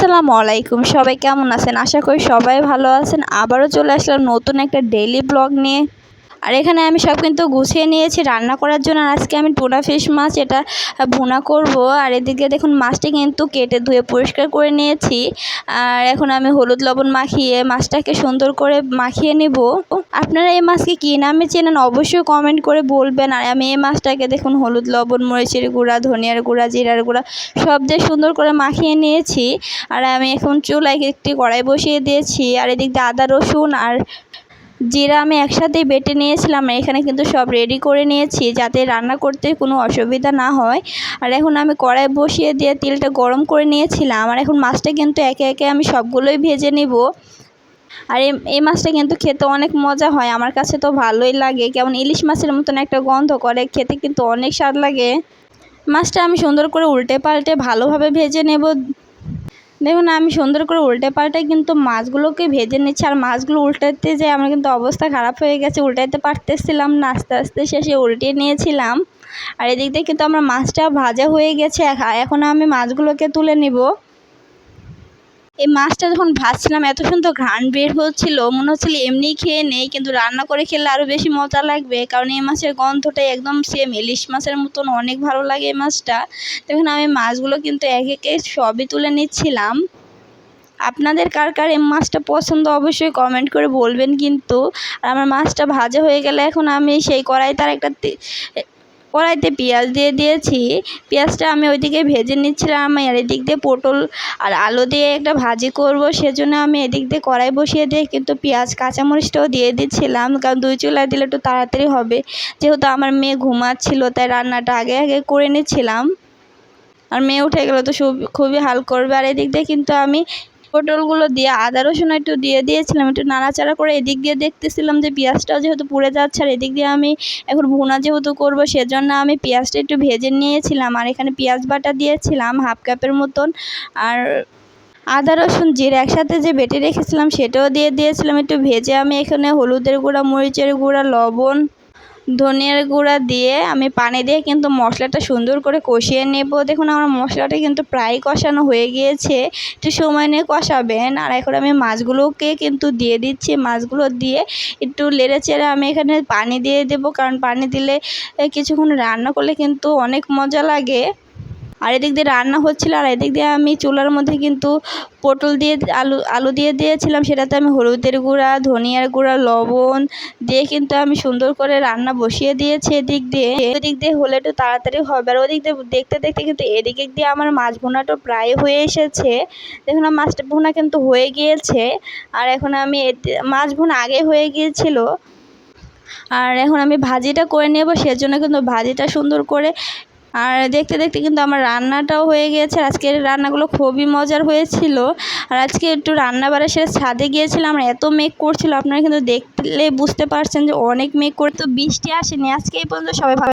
আসসালামু আলাইকুম। সবাই কেমন আছেন? আশা করি সবাই ভালো আছেন। আবারও চলে আসলাম নতুন একটা ডেইলি ব্লগ নিয়ে। আর এখানে আমি সব কিন্তু গুছিয়ে নিয়েছি রান্না করার জন্য। আজকে আমি টুনা ফিশ মাছ এটা ভুনা করব। আর এদিকে দেখুন মাছটি কিন্তু কেটে ধুয়ে পরিষ্কার করে নিয়েছি। আর এখন আমি হলুদ লবণ মাখিয়ে মাছটাকে সুন্দর করে মাখিয়ে নেব। আপনারা এই মাছকে কী নামে চেনেন অবশ্যই কমেন্ট করে বলবেন। আর আমি এই মাছটাকে দেখুন হলুদ লবণ, মরিচের গুঁড়া, ধনিয়ার গুঁড়া, জিরার গুঁড়া সব দিয়ে সুন্দর করে মাখিয়ে নিয়েছি। আর আমি এখন চুলায় একটি কড়াই বসিয়ে দিয়েছি। আর এদিক দিয়ে আদা রসুন আর জিরা আমি একসাথেই বেটে নিয়েছিলাম এখানে কিন্তু সব রেডি করে নিয়েছি যাতে রান্না করতে কোনো অসুবিধা না হয়। আর এখন আমি কড়াই বসিয়ে দিয়ে তেলটা গরম করে নিয়েছিলাম আর এখন মাছটা কিন্তু একে একে আমি সবগুলোই ভেজে নেব। আর এই মাছটা কিন্তু খেতে অনেক মজা হয়, আমার কাছে তো ভালোই লাগে। কেমন ইলিশ মাছের মতন একটা গন্ধ করে, খেতে কিন্তু অনেক স্বাদ লাগে। মাছটা আমি সুন্দর করে উল্টে পাল্টে ভালোভাবে ভেজে নেব। দেখুন, আমি সুন্দর করে উল্টে পাল্টে কিন্তু মাছগুলোকে ভেজে নিচ্ছি আর মাছগুলো উল্টাতে যে আমার কিন্তু অবস্থা খারাপ হয়ে গেছে। উল্টাতে পারতেছিলাম না, আস্তে আস্তে শেষে উল্টিয়ে নিয়েছিলাম। আর এদিক দিয়ে কিন্তু আমার মাছটা ভাজা হয়ে গেছে। এখন আমি মাছগুলোকে তুলে নিব। এই মাছটা যখন ভাজছিলাম, এত সুন্দর ঘ্রাণ বের হচ্ছিল, মনে হচ্ছিল এমনিই খেয়ে নেই, কিন্তু রান্না করে খেলে আরও বেশি মজা লাগবে, কারণ এই মাছের গন্ধটাই একদম সেম ইলিশ মাছের মতন অনেক ভালো লাগে এই মাছটা। দেখুন, আমি মাছগুলো কিন্তু এক একে সবই তুলে নিচ্ছিলাম। আপনাদের কার কার এই মাছটা পছন্দ অবশ্যই কমেন্ট করে বলবেন কিন্তু। আর আমার মাছটা ভাজা হয়ে গেলে এখন আমি সেই কড়াই তার একটা কড়াইতে পেঁয়াজ দিয়ে দিয়েছি। পেঁয়াজটা আমি ওইদিকে ভেজে নিচ্ছিলাম, আর এদিক দিয়ে পটল আর আলু দিয়ে একটা ভাজি করব, সেজন্য আমি এদিক দিয়ে কড়াই বসিয়ে দিয়ে কিন্তু পেঁয়াজ, কাঁচামরিচটাও দিয়ে দিচ্ছিলাম, কারণ দুই চুলায় দিলে একটু তাড়াতাড়ি হবে। যেহেতু আমার মেয়ে ঘুমাচ্ছিল, তাই রান্নাটা আগে আগে করে নিচ্ছিলাম। আর মেয়ে উঠে গেলে তো খুবই হাল করবে, আর এদিক দিয়ে কিন্তু আমি পটলগুলো দিয়ে আদা, রসুন একটু দিয়ে দিয়েছিলাম, একটু নাড়াচাড়া করে এদিক দিয়ে দেখতেছিলাম যে পেঁয়াজটাও যেহেতু পুড়ে যাচ্ছে আর এদিক দিয়ে আমি এখন ভুনা যেহেতু করব সেজন্য আমি পেঁয়াজটা একটু ভেজে নিয়েছিলাম আর এখানে পেঁয়াজ বাটা দিয়েছিলাম হাফ কাপের মতন আর আদা, রসুন জিরে একসাথে যে বেটে রেখেছিলাম সেটাও দিয়ে দিয়েছিলাম একটু ভেজে আমি এখানে হলুদের গুঁড়া, মরিচের গুঁড়া, লবণ ধনিয়ার গুঁড়া দিয়ে আমি পানি দিয়ে কিন্তু মশলাটা সুন্দর করে কষিয়ে নেব। দেখুন আমার মশলাটা কিন্তু প্রায় কষানো হয়ে গিয়েছে। একটু সময় নিয়ে কষাবেন। আর এখন আমি মাছগুলোকে কিন্তু দিয়ে দিচ্ছি। মাছগুলো দিয়ে একটু লেড়ে চেড়ে আমি এখানে পানি দিয়ে দেবো। কারণ পানি দিলে কিছুক্ষণ রান্না করলে কিন্তু অনেক মজা লাগে। আর এদিক দিয়ে রান্না হচ্ছিল, আর এদিক দিয়ে আমি চুলার মধ্যে কিন্তু পটল দিয়ে আলু আলু দিয়ে দিয়েছিলাম। সেটাতে আমি হলুদের গুঁড়া, ধনিয়ার গুঁড়া, লবণ দিয়ে কিন্তু আমি সুন্দর করে রান্না বসিয়ে দিয়েছি এদিক দিয়ে। এদিক দিয়ে হলে একটু তাড়াতাড়ি হবে। আর ওদিক দিয়ে দেখতে দেখতে কিন্তু এদিক দিয়ে আমার মাছ ভুনাটা প্রায় হয়ে এসেছে। দেখুন মাছটা ভুনা কিন্তু হয়ে গিয়েছে। আর এখন আমি মাছ ভুনা আগে হয়ে গিয়েছিল। আর এখন আমি ভাজিটা করে নেব, সেজন্য কিন্তু ভাজিটা সুন্দর করে আর দেখতে দেখতে কিন্তু আমার রান্নাটাও হয়ে গিয়েছে। আজকের রান্নাগুলো খুবই মজার হয়েছিল। আর আজকে একটু রান্না বাড়ার সেরে ছাদে গিয়েছিলাম, আর এত মেঘ করছিল। আপনারা কিন্তু দেখলে বুঝতে পারছেন যে অনেক মেঘ করে তো বৃষ্টি আসেনি। আজকে এই পর্যন্ত সবাই ভালো